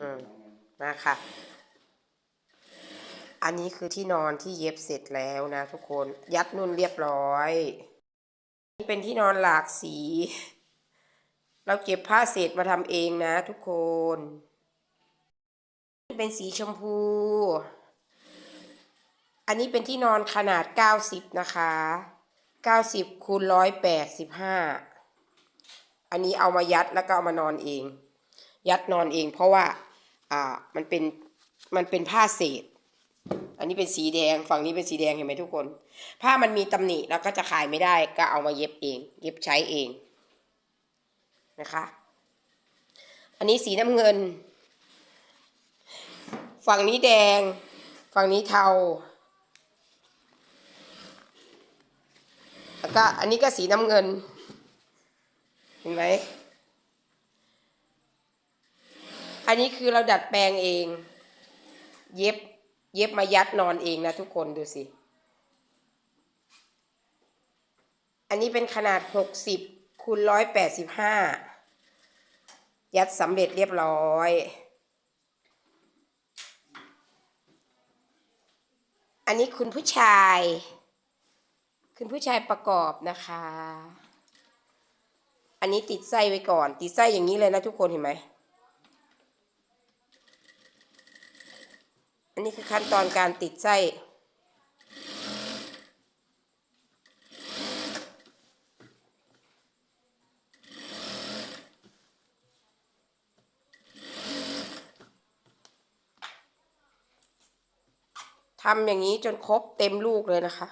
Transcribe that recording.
อืมนะคะ อันนี้คือที่นอนที่เย็บเสร็จแล้วนะทุกคนยัดนุ่นเรียบร้อย นี่เป็นที่นอนหลากสี เราเก็บผ้าเศษมาทำเองนะทุกคนเป็นสีชมพู อันนี้เป็นที่นอนขนาด 90 นะคะ 90คูณ185 อันนี้เอามายัดแล้วก็เอามานอนเอง ยัดนอนเอง เพราะว่าอ่ามันเป็นมันเป็นผ้าเศษ อันนี้เป็นสีแดงฝั่งนี้เป็นสีแดงเห็นไหมทุกคน ผ้ามันมีตำหนิแล้วก็จะขายไม่ได้ก็เอามาเย็บเอง เย็บใช้เองนะคะ อันนี้สีน้ำเงิน ฝั่งนี้แดง ฝั่งนี้เทาแล้วก็อันนี้ก็สีน้ำเงิน เห็นไหม อั นนี้คือเราดัดแปลงเอง เย็บ เย็บมายัดนอนเองนะทุกคนดูสิ อันนี้เป็นขนาดหกสิบคูณร้อยแปดสิบห้ายัดสำเร็จเรียบร้อยอันนี้คุณผู้ชาย คุณผู้ชายประกอบนะคะ อันนี้ติดไส้ไว้ก่อน ติดไส้อย่างนี้เลยนะทุกคนเห็นไหม อันนี้คือขั้นตอนการติดไส้ ทำอย่างนี้จนครบเต็มลูกเลยนะคะ